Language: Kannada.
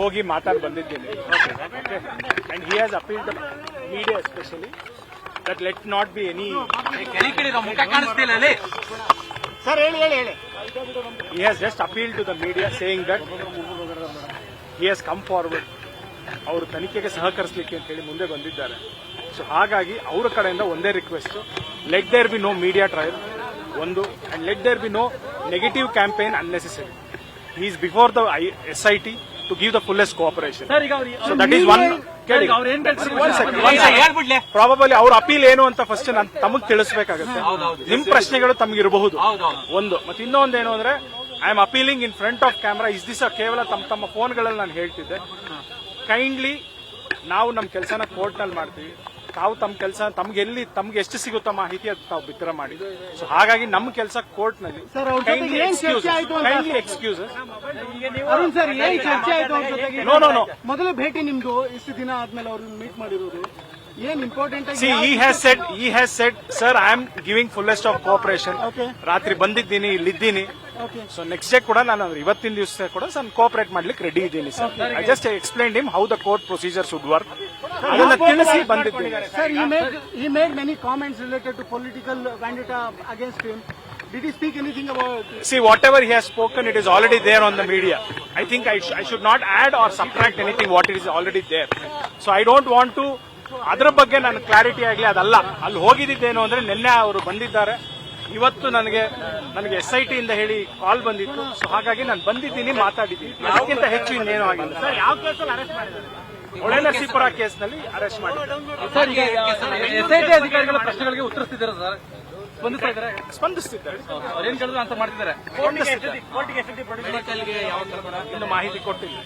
ಹೋಗಿ ಮಾತಾಡಿ ಬಂದಿದ್ದೀನಿ. And he has appeal the media especially that let not be any sir ಹೇಳಿ ಹೇಳಿ ಹೇಳಿ. He has just appeal to the media saying that he has come forward. ಅವರು ತನಿಖೆಗೆ ಸಹಕರಿಸಲಿಕ್ಕೆ ಅಂತ ಹೇಳಿ ಮುಂದೆ ಬಂದಿದ್ದಾರೆ. ಸೊ ಹಾಗಾಗಿ ಅವರ ಕಡೆಯಿಂದ ಒಂದೇ request let there be no media trial ಒಂದು and let there be no negative campaign unnecessary he is before the S I T to give the fullest cooperation ಅವ್ರು ಸೊ ದಟ್ ಈಸ್ ಒನ್ ಕೇಳಿ ಪ್ರಾಬಬಲಿ ಅವ್ರ ಅಪೀಲ್ ಏನು ಅಂತ ಫಸ್ಟ್ ನಾನು ತಮಗ್ ತಿಳಿಸಬೇಕಾಗುತ್ತೆ. ನಿಮ್ ಪ್ರಶ್ನೆಗಳು ತಮಗಿರಬಹುದು ಇರಬಹುದು. ಒಂದು. ಮತ್ತೆ ಇನ್ನೊಂದು ಏನು ಅಂದ್ರೆ I am appealing in front of camera is this ಕೇವಲ ತಮ್ಮ ತಮ್ಮ ಫೋನ್ಗಳಲ್ಲಿ ನಾನು ಹೇಳ್ತಿದ್ದೆ. ಕೈಂಡ್ಲಿ ನಾವು ನಮ್ಮ ಕೆಲಸನ ಕೋರ್ಟ್ನಲ್ಲಿ ಮಾಡ್ತೀವಿ. ತಾವು ತಮ್ಮ ಕೆಲಸ ತಮ್ಗೆ ಎಲ್ಲಿ ತಮ್ಗೆ ಎಷ್ಟು ಸಿಗುತ್ತೋ ಮಾಹಿತಿ ಅದು ತಾವು ಬಿತ್ತರ ಮಾಡಿ ಸೊ ಹಾಗಾಗಿ ನಮ್ಮ ಕೆಲಸ ಕೋರ್ಟ್ನಲ್ಲಿ ಸರ್, ಅವ್ರ ಜೊತೆ ಏನ್ ಚರ್ಚೆ ಆಯ್ತು ಅಂತ- ಕೈಂಡ್ಲಿ ಎಕ್ಸ್ಕ್ಯೂಸ್ ಅರುಣ್ ಸರ್ ಏನ್ ಚರ್ಚೆ ಆಯ್ತು ಅವ್ರ ಜೊತೆಗೆ? No, no, no. ಮೊದಲ ಭೇಟಿ ನಿಮ್ದು ಇಷ್ಟು ದಿನ ಆದ್ಮೇಲೆ ಅವ್ರು ಮೀಟ್ ಮಾಡಿರೋದು. ಏನ್ ಇಂಪಾರ್ಟೆಂಟ್ ಸಿ ಆಗಿ he has said he has said sir I am giving fullest of cooperation Okay. ರಾತ್ರಿ ಬಂದಿದ್ದೀನಿ ಇಲ್ಲಿದ್ದೀನಿ. ಸೊ ನೆಕ್ಸ್ಟ್ ಡೇ ಕೂಡ ನಾನು ಇವತ್ತಿನ ದಿವಸ ಕೂಡ ನಾನು ಕೋಆಪರೇಟ್ ಮಾಡ್ಲಿಕ್ಕೆ ರೆಡಿ ಇದ್ದೀನಿ sir I just explain him how the court procedure should work ಅದನ್ನ ತಿಳಿಸಿ ಬಂದಿದ್ದೀನಿ sir he made political made many comments related to political vendetta against him. Did he speak anything about? See, whatever he has spoken, it is already there on the media. I think I, sh- I should not add or subtract anything what it is already there. So I don't want to ಅದರ ಬಗ್ಗೆ ನಾನು ಕ್ಲಾರಿಟಿ ಆಗಲಿ ಅದಲ್ಲ ಅಲ್ಲಿ ಹೋಗಿದ್ದೇನು ಅಂದ್ರೆ ನಿನ್ನೆ ಅವರು ಬಂದಿದ್ದಾರೆ ಇವತ್ತು ನನಗೆ ನನಗೆ ಎಸ್ ಐ ಟಿ ಇಂದ ಹೇಳಿ ಕಾಲ್ ಬಂದಿತ್ತು. ಸೊ ಹಾಗಾಗಿ ನಾನು ಬಂದಿದ್ದೀನಿ ಮಾತಾಡಿದ್ದೀನಿ. ಅದಕ್ಕಿಂತ ಹೆಚ್ಚು ಇನ್ನೇನು ಆಗಿಲ್ಲ. ಸರ್ ಯಾವ ಕೇಸಲ್ಲಿ ಅರೆಸ್ಟ್ ಮಾಡಿದ್ದಾರೆ? ಒಳ್ಳೆ ನರಸೀಪುರ ಕೇಸ್ನಲ್ಲಿ ಅರೆಸ್ಟ್ ಮಾಡಿದ್ದಾರೆ. ಸರ್ ಈಗ ಎಸ್ ಐ ಟಿ ಅಧಿಕಾರಿಗಳ ಪ್ರಶ್ನೆಗಳಿಗೆ ಉತ್ತರಿಸ್ತಿದ್ದಾರೆ ಸರ್ ಸ್ಪಂದಿಸ್ತಿದ್ದಾರೆ. ಸ್ಪಂದಿಸ್ತಿದ್ದಾರೆ ಅವ್ರು ಏನ್ ಕೇಳಿದ್ರು ಅಂತ ಮಾಡ್ತಿದ್ದಾರೆ. ಇನ್ನು ಮಾಹಿತಿ ಕೊಟ್ಟಿಲ್ಲ.